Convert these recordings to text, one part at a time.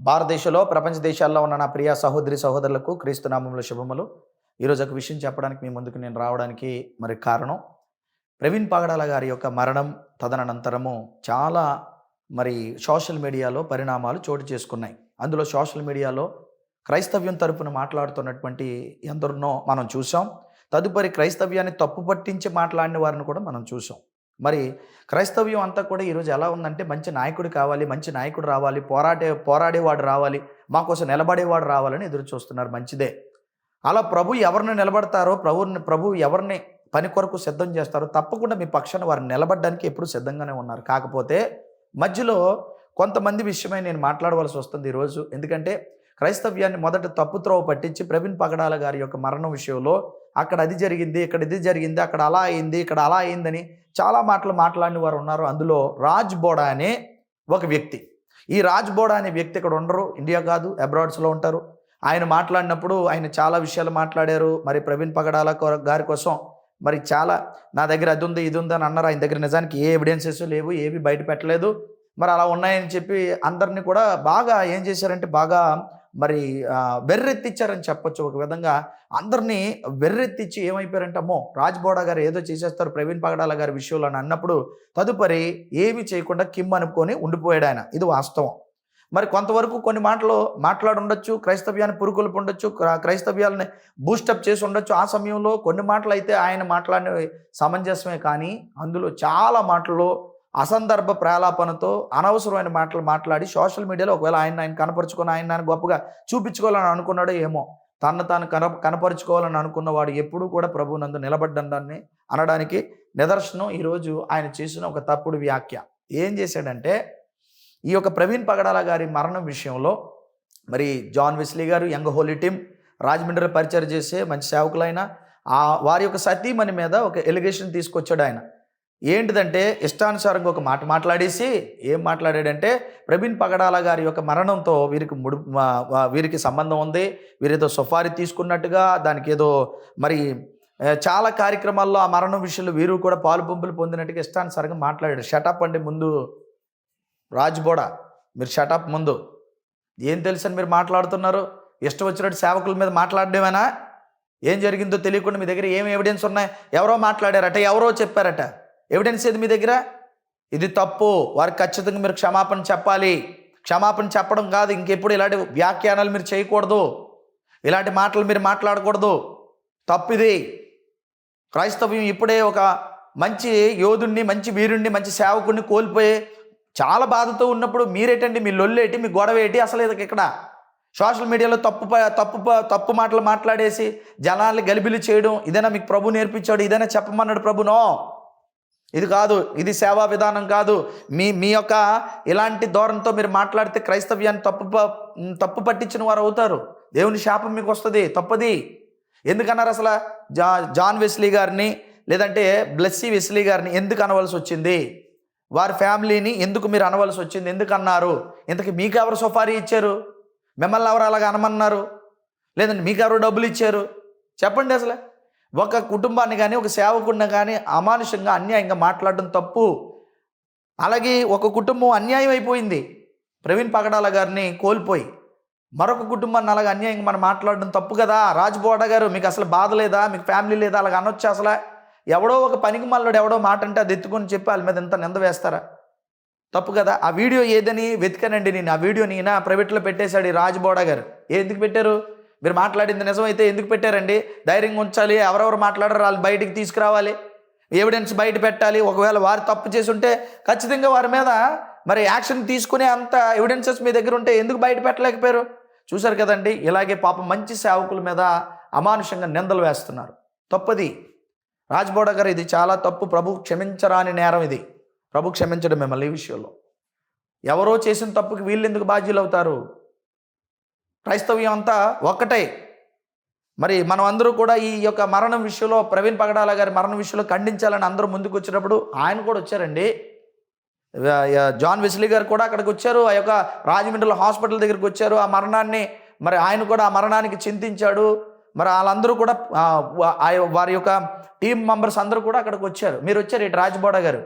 భారతదేశంలో ప్రపంచ దేశాల్లో ఉన్న నా ప్రియ సహోదరి సహోదరులకు క్రీస్తునామంలో శుభములు. ఈరోజు ఒక విషయం చెప్పడానికి మీ ముందుకు నేను రావడానికి మరి కారణం ప్రవీణ్ పాగడాల గారి యొక్క మరణం తదనంతరము చాలా మరి సోషల్ మీడియాలో పరిణామాలు చోటు చేసుకున్నాయి. అందులో సోషల్ మీడియాలో క్రైస్తవ్యం తరపున మాట్లాడుతున్నటువంటి ఎందరినో మనం చూసాం. తదుపరి క్రైస్తవ్యాన్ని తప్పు పట్టించి మాట్లాడిన వారిని కూడా మనం చూసాం. మరి క్రైస్తవ్యం అంతా కూడా ఈరోజు ఎలా ఉందంటే మంచి నాయకుడు కావాలి మంచి నాయకుడు రావాలి పోరాడే పోరాడేవాడు రావాలి మా కోసం నిలబడేవాడు రావాలని ఎదురు చూస్తున్నారు. మంచిదే. అలా ప్రభు ఎవరిని నిలబడతారో ప్రభుని ప్రభు ఎవరిని పని కొరకు సిద్ధం చేస్తారో తప్పకుండా మీ పక్షాన వారిని నిలబడడానికి ఎప్పుడు సిద్ధంగానే ఉన్నారు. కాకపోతే మధ్యలో కొంతమంది విషయమై నేను మాట్లాడవలసి వస్తుంది ఈరోజు. ఎందుకంటే క్రైస్తవ్యాన్ని మొదట తప్పుత్రోవ పట్టించి ప్రవీణ్ పగడాల గారి యొక్క మరణం విషయంలో అక్కడ అది జరిగింది ఇక్కడ ఇది జరిగింది అక్కడ అలా అయింది ఇక్కడ అలా అయిందని చాలా మాటలు మాట్లాడిన వారు ఉన్నారు. అందులో రాజ్ బోడా అనే ఒక వ్యక్తి. ఈ రాజ్ బోడా అనే వ్యక్తి ఇక్కడ ఉండరు ఇండియా కాదు అబ్రాడ్స్లో ఉంటారు. ఆయన మాట్లాడినప్పుడు ఆయన చాలా విషయాలు మాట్లాడారు. మరి ప్రవీణ్ పగడాల గారి కోసం మరి చాలా నా దగ్గర అది ఉంది ఇది ఉంది అని అన్నారు. ఆయన దగ్గర నిజానికి ఏ ఎవిడెన్సెస్ లేవు ఏవి బయట పెట్టలేదు. మరి అలా ఉన్నాయని చెప్పి అందరినీ కూడా బాగా ఏం చేశారంటే బాగా మరి వెర్రెత్తిచ్చారని చెప్పొచ్చు. ఒక విధంగా అందరినీ వెర్రెత్తిచ్చి ఏమైపోయారంటమ్మో రాజ్బోడా గారు ఏదో చేసేస్తారు ప్రవీణ్ పగడాల గారి విషయంలో అని అన్నప్పుడు తదుపరి ఏమీ చేయకుండా కిమ్ అనుకొని ఉండిపోయాడు ఆయన. ఇది వాస్తవం. మరి కొంతవరకు కొన్ని మాటలు మాట్లాడుండొచ్చు క్రైస్తవ్యాన్ని పురుకులు ఉండొచ్చు క్రైస్తవ్యాలని బూస్టప్ చేసి ఉండొచ్చు. ఆ సమయంలో కొన్ని మాటలు అయితే ఆయన మాట్లాడిన సమంజసమే కానీ అందులో చాలా మాటలు అసందర్భ ప్రాలాపనతో అనవసరమైన మాటలు మాట్లాడి సోషల్ మీడియాలో ఒకవేళ ఆయన ఆయన కనపరుచుకొని ఆయన ఆయన గొప్పగా చూపించుకోవాలని అనుకున్నాడో ఏమో తను తాను కన కనపరుచుకోవాలని అనుకున్నవాడు ఎప్పుడూ కూడా ప్రభు నందు నిలబడ్డాన్ని అనడానికి నిదర్శనం ఈరోజు ఆయన చేసిన ఒక తప్పుడు వ్యాఖ్య. ఏం చేశాడంటే ఈ యొక్క ప్రవీణ్ పగడాల గారి మరణం విషయంలో మరి జాన్ వెస్లీ గారు యంగ్ హోలీ టీమ్ రాజమండ్రిలో పరిచయం చేసే మంచి సేవకులైన ఆ వారి యొక్క సతీమణి మీద ఒక ఎలిగేషన్ తీసుకొచ్చాడు ఆయన. ఏంటిదంటే ఇష్టానుసారంగా ఒక మాట మాట్లాడేసి ఏం మాట్లాడాడంటే ప్రవీణ్ పగడాల గారి యొక్క మరణంతో వీరికి ముడి వీరికి సంబంధం ఉంది. వీరేదో సుఫారీ తీసుకున్నట్టుగా దానికి ఏదో మరి చాలా కార్యక్రమాల్లో ఆ మరణం విషయంలో వీరు కూడా పాలు పంపులు పొందినట్టుగా ఇష్టానుసారంగా మాట్లాడాడు. షటప్ అంటే ముందు రాజ్బోడా మీరు షటప్ ముందు. ఏం తెలుసని మీరు మాట్లాడుతున్నారు? ఇష్టం వచ్చినట్టు సేవకుల మీద మాట్లాడడమేనా? ఏం జరిగిందో తెలియకుండా మీ దగ్గర ఏం ఎవిడెన్స్ ఉన్నాయి? ఎవరో మాట్లాడారట ఎవరో చెప్పారట. ఎవిడెన్స్ ఏది మీ దగ్గర? ఇది తప్పు. వారికి ఖచ్చితంగా మీరు క్షమాపణ చెప్పాలి. క్షమాపణ చెప్పడం కాదు ఇంకెప్పుడు ఇలాంటి వ్యాఖ్యానాలు మీరు చేయకూడదు. ఇలాంటి మాటలు మీరు మాట్లాడకూడదు. తప్పు ఇది క్రైస్తవ్యం ఇప్పుడే ఒక మంచి యోధుణ్ణి మంచి వీరుణ్ణి మంచి సేవకుడిని కోల్పోయి చాలా బాధతో ఉన్నప్పుడు మీరేటండి? మీ లొల్లేటి మీ గొడవ ఏంటి అసలు ఇది ఇక్కడ సోషల్ మీడియాలో తప్పు తప్పు తప్పు మాటలు మాట్లాడేసి జనాల్ని గలిబిలి చేయడం ఇదైనా మీకు ప్రభు నేర్పించాడు ఇదైనా చెప్పమన్నాడు ప్రభునో ఇది కాదు ఇది సేవా విధానం కాదు. మీ మీ యొక్క ఇలాంటి ధోరణితో మీరు మాట్లాడితే క్రైస్తవ్యాన్ని తప్పు ప- తప్పు పట్టించిన వారు అవుతారు. దేవుని శాపం మీకు వస్తుంది తప్పది. ఎందుకన్నారు అసలు? జా జాన్ వెస్లీ గారిని లేదంటే బ్లెస్సీ వెస్లీ గారిని ఎందుకు అనవలసి వచ్చింది? వారి ఫ్యామిలీని ఎందుకు మీరు అనవలసి వచ్చింది? ఎందుకు అన్నారు ఇంతకు మీకు ఎవరు సుఫారీ ఇచ్చారు? మిమ్మల్ని ఎవరు అలాగ అనమన్నారు? లేదంటే మీకు ఎవరు డబ్బులు ఇచ్చారు? చెప్పండి అసలు. ఒక కుటుంబాన్ని కానీ ఒక సేవకుడిని కానీ అమానుషంగా అన్యాయంగా మాట్లాడడం తప్పు. అలాగే ఒక కుటుంబం అన్యాయం అయిపోయింది. ప్రవీణ్ పగడాల గారిని కోల్పోయి మరొక కుటుంబాన్ని అలాగ అన్యాయంగా మనం మాట్లాడడం తప్పు కదా? రాజ్బోడ గారు మీకు అసలు బాధ లేదా? మీకు ఫ్యామిలీ లేదా? అలాగ అనొచ్చు అసలు? ఎవడో ఒక పనికి మళ్ళీ ఎవడో మాట అంటే అది ఎత్తుకొని చెప్పి వాళ్ళ మీద ఎంత నింద వేస్తారా? తప్పు కదా? ఆ వీడియో ఏదని వెతికానండి నేను. ఆ వీడియో నేను? ప్రైవేట్లో పెట్టేశాడు ఈ రాజ్బోడా గారు. ఎందుకు పెట్టారు? మీరు మాట్లాడింది నిజమైతే ఎందుకు పెట్టారండి? ధైర్యంగా ఉంచాలి ఎవరెవరు మాట్లాడారు వాళ్ళు బయటికి తీసుకురావాలి ఎవిడెన్స్ బయట పెట్టాలి. ఒకవేళ వారు తప్పు చేసి ఉంటే ఖచ్చితంగా వారి మీద మరి యాక్షన్ తీసుకునే అంత ఎవిడెన్సెస్ మీ దగ్గర ఉంటే ఎందుకు బయట పెట్టలేకపోయారు? చూశారు కదండి ఇలాగే పాపం మంచి సేవకుల మీద అమానుషంగా నిందలు వేస్తున్నారు. తప్పది. రాజ్బోడ గారు ఇది చాలా తప్పు. ప్రభు క్షమించరాని నేరం ఇది. ప్రభు క్షమించడం మిమ్మల్ని ఈ విషయంలో. ఎవరో చేసిన తప్పుకి వీళ్ళు ఎందుకు బాధ్యులు అవుతారు క్రైస్తవ్యం అంతా ఒక్కటే. మరి మనం అందరూ కూడా ఈ యొక్క మరణం విషయంలో ప్రవీణ్ పగడాల గారి మరణం విషయంలో ఖండించాలని అందరూ ముందుకు వచ్చినప్పుడు ఆయన కూడా వచ్చారండి. జాన్ వెస్లీ గారు కూడా అక్కడికి వచ్చారు. ఆ యొక్క రాజమండ్రిలో హాస్పిటల్ దగ్గరికి వచ్చారు. ఆ మరణాన్ని మరి ఆయన కూడా ఆ మరణానికి చింతించాడు. మరి వాళ్ళందరూ కూడా ఆ, వారి యొక్క టీం మెంబర్స్ అందరూ కూడా అక్కడికి వచ్చారు. మీరు వచ్చారు ఇటు రాజ్బోడా గారు.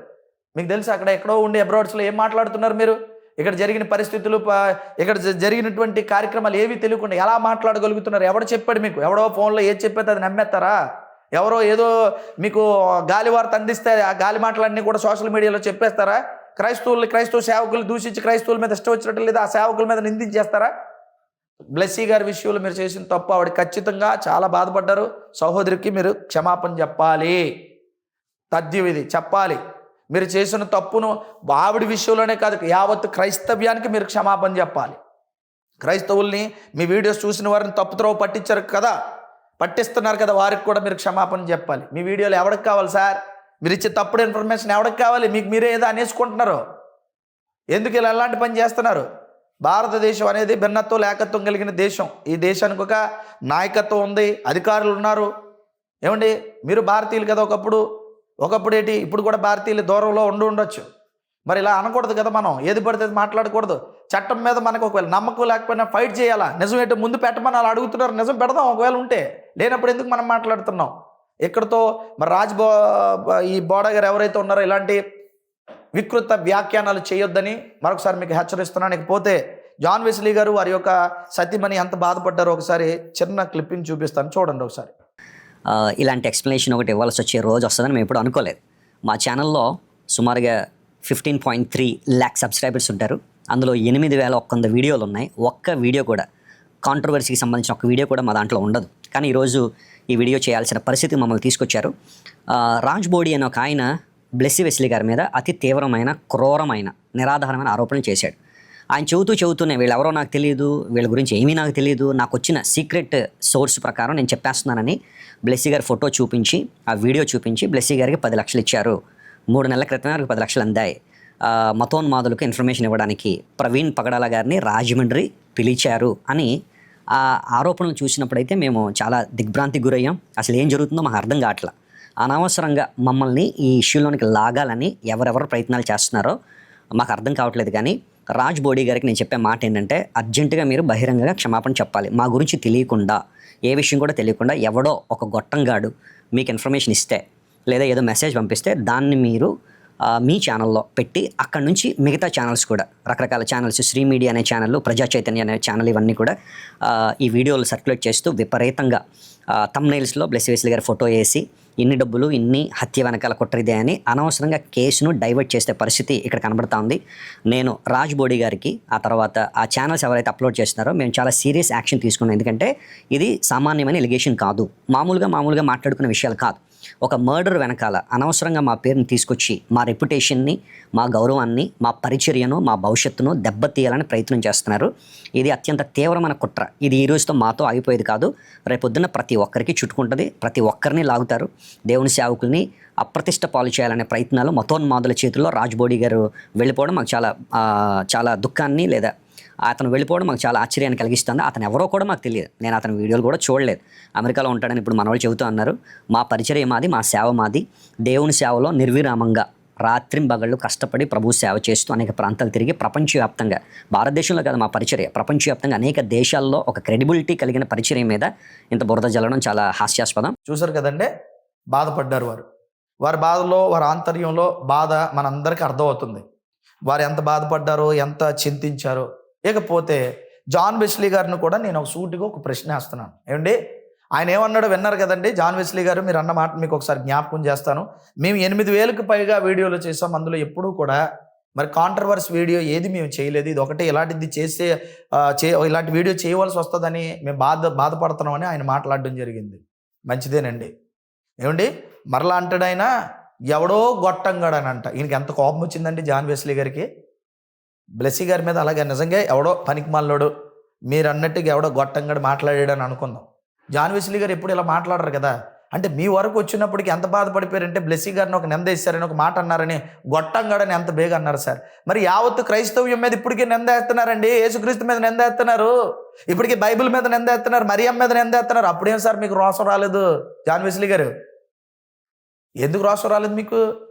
మీకు తెలుసు అక్కడ ఎక్కడో ఉండి అబ్రాడ్స్లో ఏం మాట్లాడుతున్నారు మీరు? ఇక్కడ జరిగిన పరిస్థితులు ఇక్కడ జరిగినటువంటి కార్యక్రమాలు ఏవి తెలియకుండా ఎలా మాట్లాడగలుగుతున్నారు? ఎవడో చెప్పాడు మీకు? ఎవడో ఫోన్లో ఏది చెప్పేది అది నమ్మేస్తారా? ఎవరో ఏదో మీకు గాలి వార్త అందిస్తే ఆ గాలి మాటలన్నీ కూడా సోషల్ మీడియాలో చెప్పేస్తారా? క్రైస్తవులు క్రైస్తవ సేవకులు దూషించి క్రైస్తవుల మీద ఇష్టం వచ్చినట్టు లేదా ఆ సేవకుల మీద నిందించేస్తారా? బ్లెస్సీ గారి విషయంలో మీరు చేసిన తప్పు ఆవిడ ఖచ్చితంగా చాలా బాధపడ్డారు. సహోదరికి మీరు క్షమాపణ చెప్పాలి. తథ్యం ఇది చెప్పాలి. మీరు చేసిన తప్పును ఆవిడ విషయంలోనే కాదు యావత్ క్రైస్తవ్యానికి మీరు క్షమాపణ చెప్పాలి. క్రైస్తవుల్ని మీ వీడియోస్ చూసిన వారిని తప్పుత్రోవ పట్టించారు కదా. పట్టిస్తున్నారు కదా వారికి కూడా మీరు క్షమాపణ చెప్పాలి. మీ వీడియోలు ఎవరికి కావాలి సార్? మీరు ఇచ్చే తప్పుడు ఇన్ఫర్మేషన్ ఎవరికి కావాలి? మీకు మీరే ఏదో అనేసుకుంటున్నారు. ఎందుకు ఇలా ఎలాంటి పని చేస్తున్నారు? భారతదేశం అనేది భిన్నత్వం ఏకత్వం కలిగిన దేశం. ఈ దేశానికి ఒక నాయకత్వం ఉంది అధికారులు ఉన్నారు. ఏమండి? మీరు భారతీయులు కదా ఒకప్పుడు. ఒకప్పుడు ఏంటి? ఇప్పుడు కూడా భారతీయులు దూరంలో ఉండి ఉండొచ్చు. మరి ఇలా అనకూడదు కదా మనం? ఏది పడితే మాట్లాడకూడదు. చట్టం మీద మనకు ఒకవేళ నమ్మకం లేకపోయినా ఫైట్ చేయాలా? నిజం ఏంటో? ముందు పెట్టమని అలా అడుగుతున్నారు. నిజం పెడదాం ఒకవేళ ఉంటే. లేనప్పుడు ఎందుకు మనం మాట్లాడుతున్నాం? ఇక్కడతో మరి రాజ్ బో ఈ బోడా గారు ఎవరైతే ఉన్నారో ఇలాంటి వికృత వ్యాఖ్యానాలు చేయొద్దని మరొకసారి మీకు హెచ్చరిస్తున్నాను. ఇకపోతే జాన్ వెస్లీ గారు వారి యొక్క సతీమణి ఎంత బాధపడ్డారో ఒకసారి చిన్న క్లిప్పింగ్ చూపిస్తాను. చూడండి ఒకసారి. ఇలాంటి ఎక్స్ప్లెనేషన్ ఒకటి ఇవ్వాల్సి వచ్చే రోజు వస్తుందని మేము ఎప్పుడు అనుకోలేదు. మా ఛానల్లో సుమారుగా fifteen point three lakh subscribers ఉంటారు. అందులో ఎనిమిది వేల ఒక్క వంద వీడియోలు ఉన్నాయి. ఒక్క వీడియో కూడా కాంట్రవర్సీకి సంబంధించిన ఒక వీడియో కూడా మా దాంట్లో ఉండదు. కానీ ఈరోజు ఈ వీడియో చేయాల్సిన పరిస్థితి మమ్మల్ని తీసుకొచ్చారు. రాజ్ బోడి అనే ఒక ఆయన బ్లెస్సి వెస్లీ గారి మీద అతి తీవ్రమైన క్రూరమైన నిరాధారమైన ఆరోపణలు చేశాడు. ఆయన చెబుతూ చెబుతూనే వీళ్ళెవరో నాకు తెలియదు వీళ్ళ గురించి ఏమీ నాకు తెలియదు నాకు వచ్చిన సీక్రెట్ సోర్స్ ప్రకారం నేను చెప్పేస్తున్నానని బ్లెస్సీ గారి ఫోటో చూపించి ఆ వీడియో చూపించి బ్లెస్సీ గారికి పది లక్షలు ఇచ్చారు. మూడు నెలల క్రితమే వారికి పది లక్షలు అందాయి. మతోన్మాదులకు ఇన్ఫర్మేషన్ ఇవ్వడానికి ప్రవీణ్ పగడాల గారిని రాజమండ్రి పిలిచారు అని ఆ ఆరోపణలు చూసినప్పుడైతే మేము చాలా దిగ్భ్రాంతికి గురయ్యాం. అసలు ఏం జరుగుతుందో మాకు అర్థం కావట్లా. అనవసరంగా మమ్మల్ని ఈ ఇష్యూలోనికి లాగాలని ఎవరెవరు ప్రయత్నాలు చేస్తున్నారో మాకు అర్థం కావట్లేదు కానీ రాజ్ బోడీ గారికి నేను చెప్పే మాట ఏంటంటే అర్జెంటుగా మీరు బహిరంగంగా క్షమాపణ చెప్పాలి. మా గురించి తెలియకుండా ఏ విషయం కూడా తెలియకుండా ఎవడో ఒక గొట్టంగాడు మీకు ఇన్ఫర్మేషన్ ఇస్తే లేదా ఏదో మెసేజ్ పంపిస్తే దాన్ని మీరు మీ ఛానల్లో పెట్టి అక్కడి నుంచి మిగతా ఛానల్స్ కూడా రకరకాల ఛానల్స్ శ్రీ మీడియా అనే ఛానల్ ప్రజా చైతన్య అనే ఛానల్ ఇవన్నీ కూడా ఈ వీడియోలు సర్క్యులేట్ చేస్తూ విపరీతంగా తమ్నైల్స్లో బ్లెస్ వేసులు గారి ఫోటో వేసి ఇన్ని డబ్బులు ఇన్ని హత్య వెనకాల కుట్రదే అని అనవసరంగా కేసును డైవర్ట్ చేసే పరిస్థితి ఇక్కడ కనబడతా ఉంది. నేను రాజ్ బోడీ గారికి ఆ తర్వాత ఆ ఛానల్స్ ఎవరైతే అప్లోడ్ చేస్తున్నారో మేము చాలా సీరియస్ యాక్షన్ తీసుకున్నాం. ఎందుకంటే ఇది సామాన్యమైన ఎలిగేషన్ కాదు. మామూలుగా మామూలుగా మాట్లాడుకునే విషయాలు కాదు. ఒక మర్డర్ వెనకాల అనవసరంగా మా పేరుని తీసుకొచ్చి మా రెప్యుటేషన్ని మా గౌరవాన్ని మా పరిచర్యను మా భవిష్యత్తును దెబ్బతీయాలని ప్రయత్నం చేస్తున్నారు. ఇది అత్యంత తీవ్రమైన కుట్ర. ఇది ఈ రోజుతో మాతో ఆగిపోయేది కాదు. రేపొద్దున ప్రతి ఒక్కరికి చుట్టుకుంటుంది. ప్రతి ఒక్కరిని లాగుతారు. దేవుని సేవకుల్ని అప్రతిష్ట పాలు చేయాలనే ప్రయత్నాలు మతోన్మాదుల చేతుల్లో రాజ్బోడీ గారు వెళ్ళిపోవడం మాకు చాలా చాలా దుఃఖాన్ని లేదా అతను వెళ్ళిపోవడం మాకు చాలా ఆశ్చర్యాన్ని కలిగిస్తుంది. అతను ఎవరో కూడా మాకు తెలియదు. నేను అతని వీడియోలు కూడా చూడలేదు. అమెరికాలో ఉంటాడని ఇప్పుడు మనవాళ్ళు చెబుతూ అన్నారు. మా పరిచర్య మాది మా సేవ మాది. దేవుని సేవలో నిర్విరామంగా రాత్రింబగళ్ళు కష్టపడి ప్రభు సేవ చేస్తూ అనేక ప్రాంతాలు తిరిగి ప్రపంచవ్యాప్తంగా భారతదేశంలో కాదు మా పరిచర్య ప్రపంచవ్యాప్తంగా అనేక దేశాల్లో ఒక క్రెడిబిలిటీ కలిగిన పరిచర్య మీద ఇంత బురద జల్లడం చాలా హాస్యాస్పదం. చూసారు కదండి? బాధపడ్డారు వారు. వారి బాధలో వారి ఆంతర్యంలో బాధ మనందరికీ అర్థమవుతుంది. వారు ఎంత బాధపడ్డారో ఎంత చింతించారో ఇకపోతే జాన్ వెస్లీ గారిని కూడా నేను ఒక సూటిగా ఒక ప్రశ్న వేస్తున్నాను. ఏమండి? ఆయన ఏమన్నాడో విన్నారు కదండి? జాన్ వెస్లీ గారు మీరు అన్న మాట మీకు ఒకసారి జ్ఞాపకం చేస్తాను. మేము ఎనిమిది వేలకు పైగా వీడియోలు చేసాం అందులో ఎప్పుడూ కూడా మరి కాంట్రవర్స్ వీడియో ఏది మేము చేయలేదు. ఇది ఒకటే ఇలాంటిది చేస్తే చే ఇలాంటి వీడియో చేయవలసి వస్తుందని మేము బాధ బాధపడుతున్నామని ఆయన మాట్లాడడం జరిగింది. మంచిదేనండి. ఏమండి? మరలా అంటాడు ఆయన ఎవడో గొట్టంగాడనంట ఈయనకి ఎంత కోపం వచ్చిందండి జాన్ వెస్లీ గారికి? బ్లెస్సీ గారి మీద అలాగే నిజంగా ఎవడో పనికి మాలోడు మీరు అన్నట్టుగా ఎవడో గొట్టంగాడు అని అనుకుందాం. జాన్ వెస్లీ గారు ఎప్పుడు ఇలా మాట్లాడరు కదా? అంటే మీ వరకు వచ్చినప్పటికి ఎంత బాధపడిపోయారంటే బ్లెస్సీ గారిని ఒక నిందేశారని ఒక మాట అన్నారని గొట్టంగాడని ఎంత బేగ అన్నారు సార్. మరి యావత్తు క్రైస్తవ్యం మీద ఇప్పటికీ నిందేస్తున్నారండి యేసుక్రీస్తు మీద నిందేస్తున్నారు ఇప్పటికీ బైబిల్ మీద నిందేస్తున్నారు మరియం మీద నిందేస్తున్నారు అప్పుడేం సార్ మీకు రోసం రాలేదు జాన్ వెస్లీ గారు? ఎందుకు రోసం రాలేదు మీకు?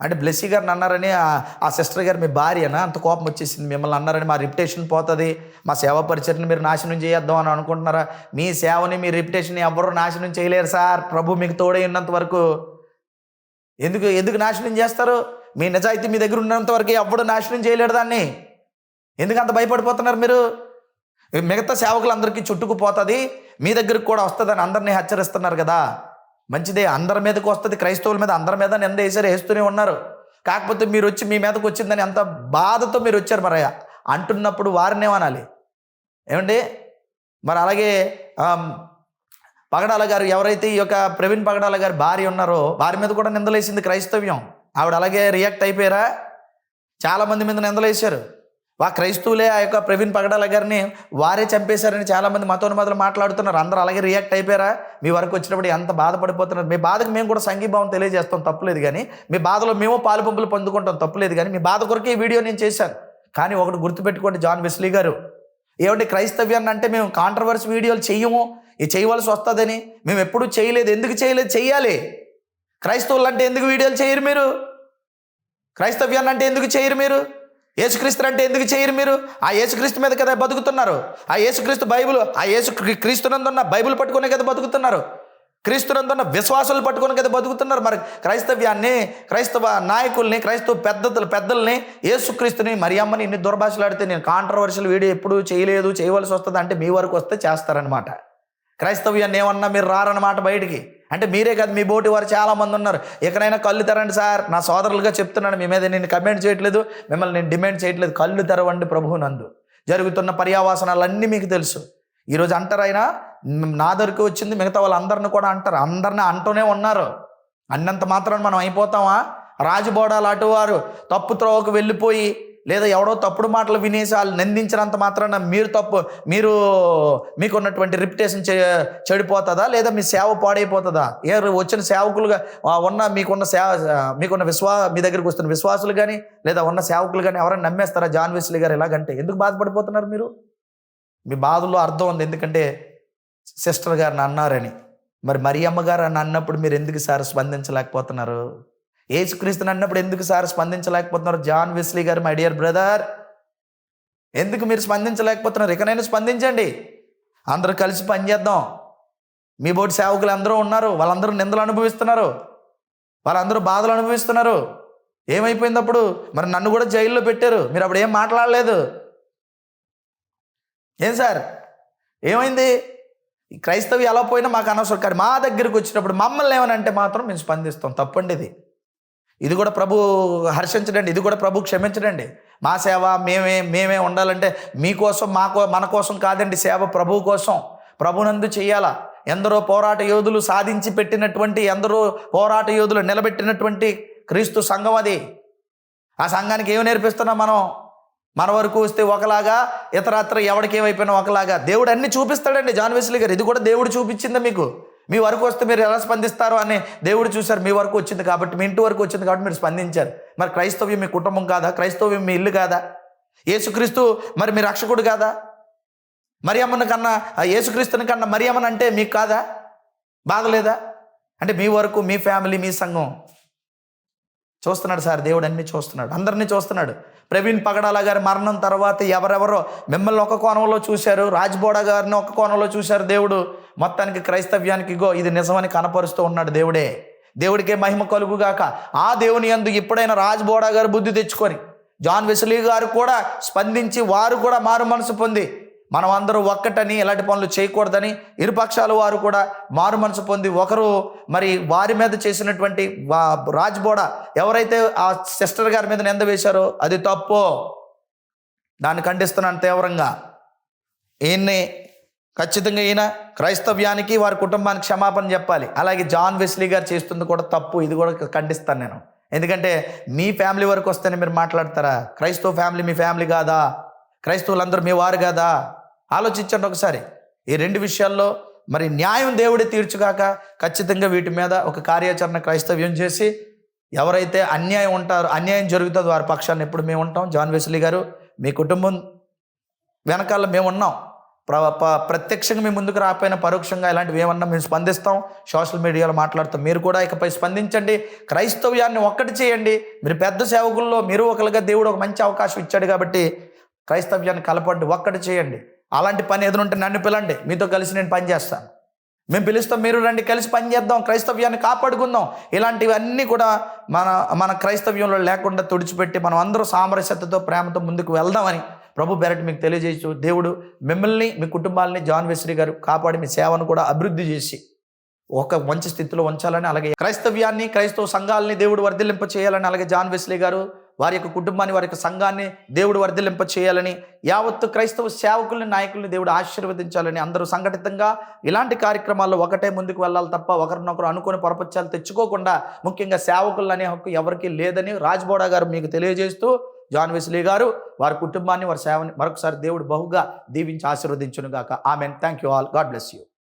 అంటే బ్లెస్సీ గారిని అన్నారని ఆ- సిస్టర్ గారు మీ భార్యనా? అంత కోపం వచ్చేసింది. మిమ్మల్ని అన్నారని మా రిప్యుటేషన్ పోతుంది. మా సేవా పరిచయని మీరు నాశనం చేద్దాం అని అనుకుంటున్నారా? మీ సేవని మీ రిప్యుటేషన్ ఎవరు నాశనం చేయలేరు సార్. ప్రభు మీకు తోడై ఉన్నంత వరకు. ఎందుకు ఎందుకు నాశనం చేస్తారు? మీ నిజాయితీ మీ దగ్గర ఉన్నంత వరకు ఎవడు నాశనం చేయలేడు దాన్ని. ఎందుకు అంత భయపడిపోతున్నారు మీరు? మిగతా సేవకులందరికీ చుట్టుకుపోతుంది. మీ దగ్గరికి కూడా వస్తుందని అందరినీ హెచ్చరిస్తున్నారు కదా. మంచిదే అందరి మీదకి వస్తుంది క్రైస్తవుల మీద అందరి మీద నింద వేసారు వేస్తూనే ఉన్నారు. కాకపోతే మీరు వచ్చి మీ మీదకి వచ్చిందని ఎంత బాధతో మీరు వచ్చారు మరి అంటున్నప్పుడు వారినే అనాలి. ఏమండి? మరి అలాగే పగడాల గారు ఎవరైతే ఈ యొక్క ప్రవీణ్ పగడాల గారి భార్య ఉన్నారో వారి మీద కూడా నిందలేసింది క్రైస్తవ్యం. ఆవిడ అలాగే రియాక్ట్ అయిపోయారా? చాలామంది మీద నిందలేశారు వా క్రైస్తవులే ఆ యొక్క ప్రవీణ్ పగడాల గారిని వారే చంపేశారని చాలామంది మతోన్మాదులు మాట్లాడుతున్నారు. అందరూ అలాగే రియాక్ట్ అయిపోయారా? మీ వరకు వచ్చినప్పుడు ఎంత బాధపడిపోతున్నారు? మీ బాధకు మేము కూడా సంఘీభావం తెలియజేస్తాం. తప్పులేదు కానీ మీ బాధలో మేము పాలు పంపులు పొందుకుంటాం. తప్పులేదు కానీ మీ బాధ కొరకు ఈ వీడియో నేను చేశాను. కానీ ఒకటి గుర్తుపెట్టుకోండి జాన్ వెస్లీ గారు. ఏమంటే క్రైస్తవ్యాన్ని అంటే మేము కాంట్రవర్సీ వీడియోలు చెయ్యము? ఇది చేయవలసి వస్తుందని మేము ఎప్పుడూ చేయలేదు. ఎందుకు చేయలేదు? చెయ్యాలి. క్రైస్తవులు అంటే ఎందుకు వీడియోలు చేయరు మీరు? క్రైస్తవ్యాన్ని అంటే ఎందుకు చేయరు మీరు? యేసుక్రీస్తు అంటే ఎందుకు చేయరు మీరు? ఆ యేసుక్రీస్తు మీద కదా బతుకుతున్నారు. ఆ యేసుక్రీస్తు బైబిల్ ఆ యేసు క్రీస్తునందున్న బైబిల్ పట్టుకునే కదా బతుకుతున్నారు. క్రీస్తునందున్న విశ్వాసాలు పట్టుకుని కదా బతుకుతున్నారు. మరి క్రైస్తవ్యాన్ని క్రైస్తవ నాయకుల్ని క్రైస్తవ పెద్దలు పెద్దల్ని యేసుక్రీస్తుని మరియమ్మని ఇన్ని దుర్భాషలాడితే నేను కాంట్రవర్షియల్ వీడియో ఎప్పుడు చేయలేదు చేయవలసి వస్తుంది అంటే మీ వరకు వస్తే చేస్తారనమాట క్రైస్తవ్యాన్ని ఏమన్నా మీరు రారనమాట బయటికి. అంటే మీరే కాదు మీ బోటి వారు చాలా మంది ఉన్నారు. ఎక్కడైనా కళ్ళు తెరండి సార్. నా సోదరులుగా చెప్తున్నాను మీ మీద నేను కమెంట్ చేయట్లేదు మిమ్మల్ని నేను డిమాండ్ చేయట్లేదు. కళ్ళు తెరవండి ప్రభువు నందు. జరుగుతున్న పర్యావాసనాలన్నీ మీకు తెలుసు. ఈరోజు అంటారైనా నా దగ్గరికి వచ్చింది మిగతా వాళ్ళందరిని కూడా అంటారు. అందరిని అంటూనే ఉన్నారు. అన్నంత మాత్రం మనం అయిపోతామా? రాజుబోడాలు అటువారు తప్పు త్రోవకు వెళ్ళిపోయి లేదా ఎవడో తప్పుడు మాటలు వినేసి వాళ్ళు నిందించినంత మాత్రాన మీరు తప్పు మీరు మీకున్నటువంటి రిప్యుటేషన్ చె చెడిపోతుందా? లేదా మీ సేవ పాడైపోతుందా? ఏ వచ్చిన సేవకులుగా ఉన్న మీకున్న సేవ మీకున్న విశ్వా మీ దగ్గరికి వస్తున్న విశ్వాసులు కానీ లేదా ఉన్న సేవకులు కానీ ఎవరైనా నమ్మేస్తారా? జాన్ వెస్లీ గారు ఎలాగంటే ఎందుకు బాధపడిపోతున్నారు మీరు? మీ బాధలో అర్థం ఉంది. ఎందుకంటే సిస్టర్ గారిని అన్నారని. మరి మరియమ్మ గారు అని అన్నప్పుడు మీరు ఎందుకు సార్ స్పందించలేకపోతున్నారు? ఏసుక్రీస్తుని అన్నప్పుడు ఎందుకు సార్ స్పందించలేకపోతున్నారు? జాన్ వెస్లీ గారు మై డియర్ బ్రదర్ ఎందుకు మీరు స్పందించలేకపోతున్నారు? ఇకనైనా స్పందించండి. అందరూ కలిసి పనిచేద్దాం మీ బోటి సేవకులు అందరూ ఉన్నారు. వాళ్ళందరూ నిందలు అనుభవిస్తున్నారు. వాళ్ళందరూ బాధలు అనుభవిస్తున్నారు. ఏమైపోయింది అప్పుడు? మరి నన్ను కూడా జైల్లో పెట్టారు. మీరు అప్పుడు ఏం మాట్లాడలేదు? ఏం సార్? ఏమైంది? ఈ క్రైస్తవి ఎలా పోయినా మాకు అనవసరం. కానీ మా దగ్గరికి వచ్చినప్పుడు మమ్మల్ని ఏమని అంటే మాత్రం మేము స్పందిస్తాం. తప్పండి ఇది. ఇది కూడా ప్రభు హర్షించడండి ఇది కూడా ప్రభు క్షమించడండి. మా సేవ మేమే మేమే ఉండాలంటే మీకోసం మాకో మన కోసం కాదండి సేవ ప్రభు కోసం. ప్రభునందు చేయాలా? ఎందరో పోరాట యోధులు సాధించి పెట్టినటువంటి ఎందరో పోరాట యోధులు నిలబెట్టినటువంటి క్రీస్తు సంఘం అది. ఆ సంఘానికి ఏమి నేర్పిస్తున్నాం మనం? మన వరకు వస్తే ఒకలాగా ఇతరత్ర ఎవరికి ఏమైపోయినా ఒకలాగా. దేవుడు అన్ని చూపిస్తాడండి జాన్ వెస్లీ గారు. ఇది కూడా దేవుడు చూపించిందా మీకు. మీ వరకు వస్తే మీరు ఎలా స్పందిస్తారో అని దేవుడు చూశారు మీ వరకు వచ్చింది కాబట్టి మీ ఇంటి వరకు వచ్చింది కాబట్టి మీరు స్పందించారు. మరి క్రైస్తవ్యం మీ కుటుంబం కాదా? క్రైస్తవ్యం మీ ఇల్లు కాదా? యేసుక్రీస్తు మరి మీ రక్షకుడు కాదా? మరియమ్మను కన్నా ఏసుక్రీస్తుని యేసుక్రీస్తుని కన్నా మరియమ్మను అంటే మీకు కాదా? బాగలేదా? అంటే మీ వరకు మీ ఫ్యామిలీ మీ సంఘం చూస్తున్నాడు సార్ దేవుడు అన్ని చూస్తున్నాడు అందరినీ చూస్తున్నాడు. ప్రవీణ్ పగడాల గారి మరణం తర్వాత ఎవరెవరో మిమ్మల్ని ఒక కోణంలో చూశారు రాజ్బోడా గారిని ఒక కోణంలో చూశారు దేవుడు. మొత్తానికి క్రైస్తవ్యానికి గో ఇది నిజమని కనపరుస్తూ ఉన్నాడు దేవుడే. దేవుడికే మహిమ కలుగుగాక ఆ దేవుని యందు ఎప్పుడైనా రాజ్బోడా గారు బుద్ధి తెచ్చుకొని జాన్ వెస్లీ గారు కూడా స్పందించి వారు కూడా మారు మనసు పొంది మనం అందరూ ఒక్కటని ఇలాంటి పనులు చేయకూడదని ఇరుపక్షాల వారు కూడా మారు మనసు పొంది ఒకరు మరి వారి మీద చేసినటువంటి వా- రాజ్బోడ ఎవరైతే ఆ సిస్టర్ గారి మీద నింద వేశారో అది తప్పు. దాన్ని ఖండిస్తున్నాను తీవ్రంగా. ఈయన్ని ఖచ్చితంగా ఈయన క్రైస్తవ్యానికి వారి కుటుంబానికి క్షమాపణ చెప్పాలి. అలాగే జాన్ వెస్లీ గారు చేస్తుంది కూడా తప్పు. ఇది కూడా ఖండిస్తాను నేను. ఎందుకంటే మీ ఫ్యామిలీ వరకు వస్తేనే మీరు మాట్లాడతారా? క్రైస్తవ ఫ్యామిలీ మీ ఫ్యామిలీ కాదా? క్రైస్తవులందరూ మీ వారు కదా? ఆలోచించండి ఒకసారి. ఈ రెండు విషయాల్లో మరి న్యాయం దేవుడే తీర్చుగాక ఖచ్చితంగా వీటి మీద ఒక కార్యాచరణ క్రైస్తవ్యం చేసి ఎవరైతే అన్యాయం ఉంటారో అన్యాయం జరుగుతుందో వారి పక్షాన్ని ఎప్పుడు మేము ఉంటాం. జాన్ వెస్లీ గారు మీ కుటుంబం వెనకాల మేము ఉన్నాం. ప్ర ప- ప్రత్యక్షంగా మీ ముందుకు రాకపోయినా పరోక్షంగా ఇలాంటివి ఏమన్నా మేము స్పందిస్తాం. సోషల్ మీడియాలో మాట్లాడుతాం. మీరు కూడా ఇకపై స్పందించండి. క్రైస్తవ్యాన్ని ఒక్కటి చేయండి. మీరు పెద్ద సేవకుల్లో మీరు ఒకరిగా దేవుడు ఒక మంచి అవకాశం ఇచ్చాడు కాబట్టి క్రైస్తవ్యాన్ని కలపండి ఒక్కటి చేయండి. అలాంటి పని ఎదురుంటే నన్ను పిలండి మీతో కలిసి నేను పని చేస్తాను. మేము పిలుస్తాం మీరు రండి కలిసి పని చేద్దాం క్రైస్తవ్యాన్ని కాపాడుకుందాం. ఇలాంటివన్నీ కూడా మన మన క్రైస్తవ్యంలో లేకుండా తుడిచిపెట్టి మనం అందరూ సామరస్యతతో ప్రేమతో ముందుకు వెళ్దామని ప్రభు బెరట్ మీకు తెలియజేయచ్చు దేవుడు మిమ్మల్ని మీ కుటుంబాలని జాన్ వెస్రీ గారు కాపాడి మీ సేవను కూడా అభివృద్ధి చేసి ఒక మంచి స్థితిలో ఉంచాలని అలాగే క్రైస్తవ్యాన్ని క్రైస్తవ సంఘాలని దేవుడు వర్ధిల్లింప చేయాలని అలాగే జాన్ వెస్లీ గారు వారి యొక్క కుటుంబాన్ని వారి యొక్క సంఘాన్ని దేవుడు వర్ధలింప చేయాలని యావత్తు క్రైస్తవ సేవకుల్ని నాయకుల్ని దేవుడు ఆశీర్వదించాలని అందరూ సంఘటితంగా ఇలాంటి కార్యక్రమాల్లో ఒకటే ముందుకు వెళ్ళాలి తప్ప ఒకరినొకరు అనుకుని పొరపచ్చాలు తెచ్చుకోకుండా ముఖ్యంగా సేవకులు అనే హక్కు ఎవరికీ లేదని రాజ్బోడా గారు మీకు తెలియజేస్తూ జాన్ వెస్లీ గారు వారి కుటుంబాన్ని వారి సేవని మరొకసారి దేవుడు బహుగా దీవించి ఆశీర్వదించునుగాక. Amen. Thank you all. God bless you.